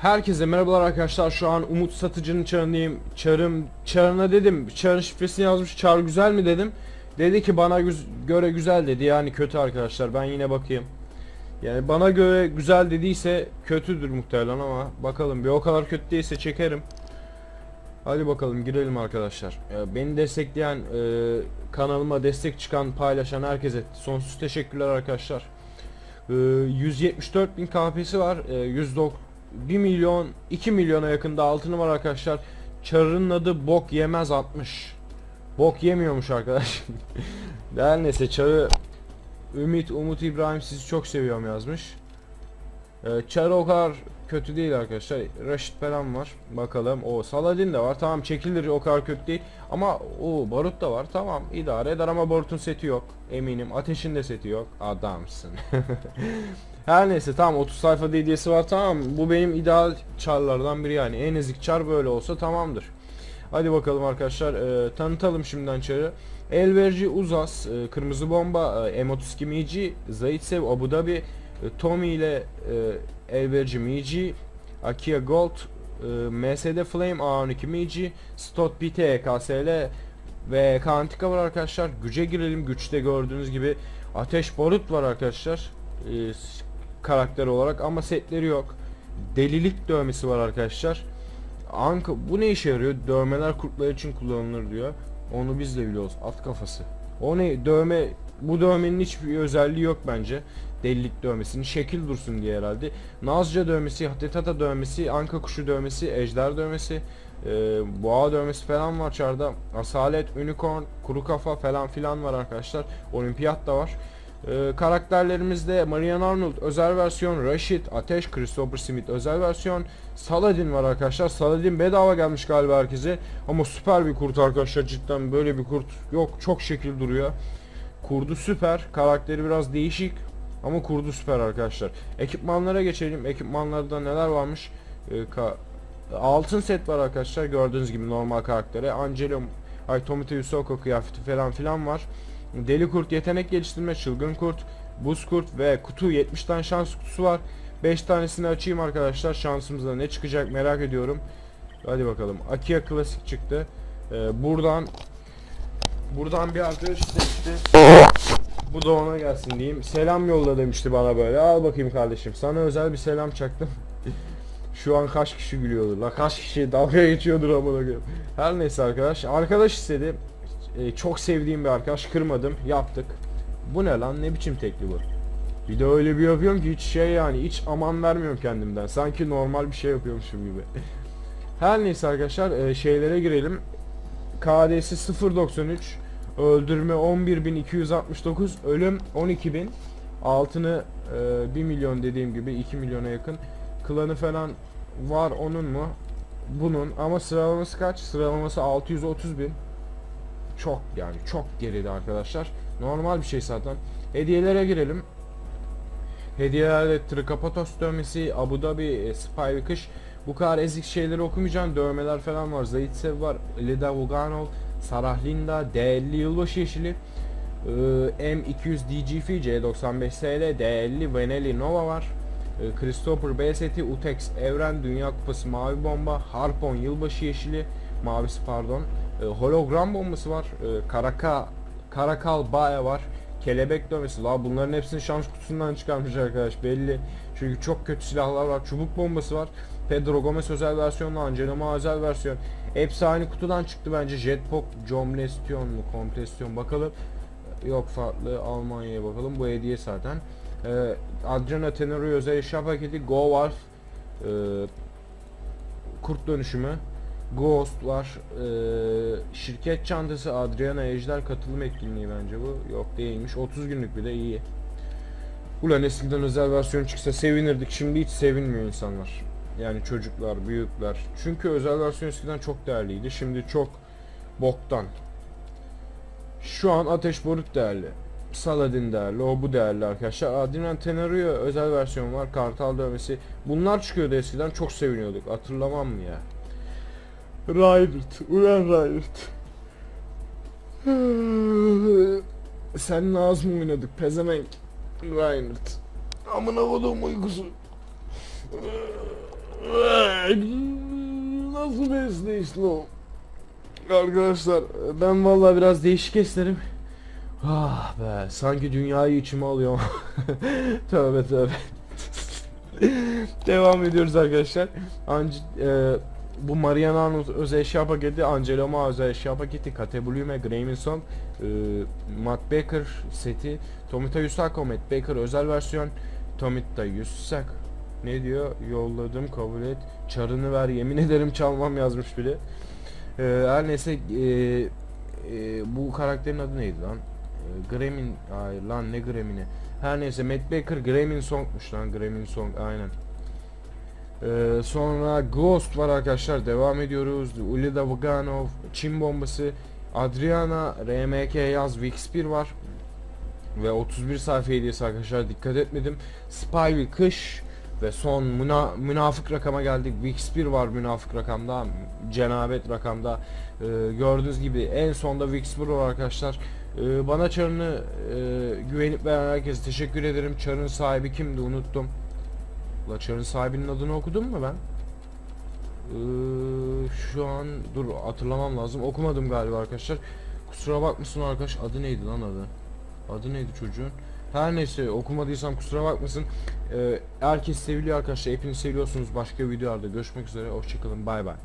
Herkese merhabalar arkadaşlar. Şu an Umut Satıcı'nın çarındayım. Çarım, çarına dedim. Çarın şifresini yazmış. Çar güzel mi dedim. Dedi ki bana güz- göre güzel dedi. Yani kötü arkadaşlar. Ben yine bakayım. Yani bana göre güzel dediyse kötüdür muhtemelen ama bakalım bir o kadar kötü değilse çekerim. Hadi bakalım girelim arkadaşlar. Beni destekleyen, e, kanalıma destek çıkan, paylaşan herkese sonsuz teşekkürler arkadaşlar. Ee, 174 bin KP'si var. Ee, 109 1 milyon 2 milyona yakında altını var arkadaşlar. Çarının adı bok yemez 60. Bok yemiyormuş arkadaş. Her neyse çarı Ümit Umut İbrahim sizi çok seviyorum yazmış. Ee, çarı o kadar kötü değil arkadaşlar. Raşit falan var. Bakalım. O Saladin de var. Tamam çekilir o kadar kötü değil. Ama o barut da var. Tamam idare eder ama barutun seti yok. Eminim. Ateşin de seti yok. Adamsın. Her neyse tamam 30 sayfa hediyesi var tamam bu benim ideal çarlardan biri yani en ezik çar böyle olsa tamamdır. Hadi bakalım arkadaşlar e, tanıtalım şimdiden çarı. Elverci Uzas, e, Kırmızı Bomba, e, M32 Mici, Zaitsev Abu Dhabi, Tommy ile e, Elverci Mici, Akia Gold, e, MSD Flame A12 Mici, Stott BT KSL ve Kantika var arkadaşlar. Güce girelim. Güçte gördüğünüz gibi Ateş Barut var arkadaşlar. E, karakter olarak ama setleri yok. Delilik dövmesi var arkadaşlar. Anka bu ne işe yarıyor? Dövmeler kurtlar için kullanılır diyor. Onu biz de biliyoruz. At kafası. O ne? Dövme bu dövmenin hiçbir özelliği yok bence. Delilik dövmesinin şekil dursun diye herhalde. Nazca dövmesi, Hatetata dövmesi, Anka kuşu dövmesi, Ejder dövmesi, e, Boğa dövmesi falan var çarda. Asalet, Unicorn, Kuru Kafa falan filan var arkadaşlar. Olimpiyat da var. Ee, karakterlerimizde Marian Arnold özel versiyon, Rashid, Ateş, Christopher Smith özel versiyon, Saladin var arkadaşlar. Saladin bedava gelmiş galiba herkese. Ama süper bir kurt arkadaşlar cidden böyle bir kurt yok çok şekil duruyor. Kurdu süper. Karakteri biraz değişik ama kurdu süper arkadaşlar. Ekipmanlara geçelim. Ekipmanlarda neler varmış? Ee, altın set var arkadaşlar. Gördüğünüz gibi normal karaktere. Angelo Ay Tomita Yusoko kıyafeti falan filan var. Deli kurt, yetenek geliştirme, çılgın kurt, buz kurt ve kutu 70 tane şans kutusu var. 5 tanesini açayım arkadaşlar. Şansımızda ne çıkacak merak ediyorum. Hadi bakalım. Akia klasik çıktı. Ee, buradan buradan bir arkadaş istemişti. Bu da ona gelsin diyeyim. Selam yolla demişti bana böyle. Al bakayım kardeşim. Sana özel bir selam çaktım. Şu an kaç kişi gülüyordur la kaç kişi dalga geçiyordur amına koyayım. Her neyse arkadaş. Arkadaş istedi. Ee, çok sevdiğim bir arkadaş kırmadım. Yaptık. Bu ne lan? Ne biçim tekli bu? Bir de öyle bir yapıyorum ki hiç şey yani hiç aman vermiyorum kendimden. Sanki normal bir şey yapıyormuşum gibi. Her neyse arkadaşlar e, şeylere girelim. KD'si 0.93 Öldürme 11.269 Ölüm 12.000 Altını e, 1 milyon dediğim gibi 2 milyona yakın Klanı falan var onun mu? Bunun ama sıralaması kaç? Sıralaması 630 bin Çok yani çok geride arkadaşlar Normal bir şey zaten Hediyelere girelim Hediyelerde Trikapatos dövmesi, Abu Dhabi, e, Spy ve Kış. Bu kadar ezik şeyleri okumayacağım. Dövmeler falan var. Zaitsev var. Lida Vuganov, Sarah Linda, D50 Yılbaşı Yeşili. Ee, M200 DGF, C95 SL, D50 Veneli Nova var. Ee, Christopher B seti, Utex Evren, Dünya Kupası Mavi Bomba, Harpon Yılbaşı Yeşili, Mavisi pardon. Ee, hologram bombası var. Ee, Karaka, Karakal Baya var. Kelebek dövmesi. La bunların hepsini şans kutusundan çıkarmış arkadaş belli. Çünkü çok kötü silahlar var. Çubuk bombası var. Pedro Gomez özel versiyonla Angeloma özel versiyon. Hepsi aynı kutudan çıktı bence. Jetpack Jomlestion mu? Komplesyon bakalım. Yok farklı Almanya'ya bakalım. Bu hediye zaten. Ee, Adriana Tenorio özel eşya paketi. Go Wolf. Ee, kurt dönüşümü. Ghost var. Ee, şirket çantası Adriana Ejder katılım etkinliği bence bu. Yok değilmiş. 30 günlük bir de iyi. Ulan eskiden özel versiyon çıksa sevinirdik. Şimdi hiç sevinmiyor insanlar. Yani çocuklar, büyükler. Çünkü özel versiyon eskiden çok değerliydi. Şimdi çok boktan. Şu an Ateş Barut değerli. Saladin değerli, o bu değerli arkadaşlar. Adrian Tenorio özel versiyon var. Kartal dövmesi. Bunlar çıkıyordu eskiden. Çok seviniyorduk. Hatırlamam mı ya? Reinhardt. Uyan Reinhardt. Seninle az mı oynadık pezevenk? Reinhardt. Amına kodum uykusu. Nasıl besleyiş lan? Arkadaşlar ben vallahi biraz değişik esnerim. Ah be sanki dünyayı içime alıyorum. tövbe tövbe. Devam ediyoruz arkadaşlar. Anc e, bu Mariana özel eşya paketi, Angelo Ma özel eşya paketi, Kate Blume, Grayminson, e, Matt Baker seti, Tomita Yusako, Matt Baker özel versiyon, Tomita Yusak. Ne diyor? Yolladım kabul et. Çarını ver yemin ederim çalmam yazmış biri. E, her neyse e, e, bu karakterin adı neydi lan? E, Gremin, ay lan ne Gremini? Her neyse Matt Baker Gremin Song'muş lan Gremin Song aynen. Ee, sonra Ghost var arkadaşlar devam ediyoruz. Ulida Vaganov, Çin bombası, Adriana, RMK yaz, Vix1 var. Ve 31 sayfa hediyesi arkadaşlar dikkat etmedim. Spy kış ve son müna, münafık rakama geldik. Vix1 var münafık rakamda, cenabet rakamda. Ee, gördüğünüz gibi en sonda Vix1 var arkadaşlar. Ee, bana çarını e, güvenip veren herkese teşekkür ederim. Çarın sahibi kimdi unuttum. La çarın sahibinin adını okudum mu ben? Ee, şu an dur hatırlamam lazım. Okumadım galiba arkadaşlar. Kusura bakmasın arkadaş. Adı neydi lan adı? Adı neydi çocuğun? Her neyse okumadıysam kusura bakmasın. Ee, herkes seviliyor arkadaşlar. Hepiniz seviyorsunuz. Başka videolarda görüşmek üzere. Hoşçakalın. Bay bay.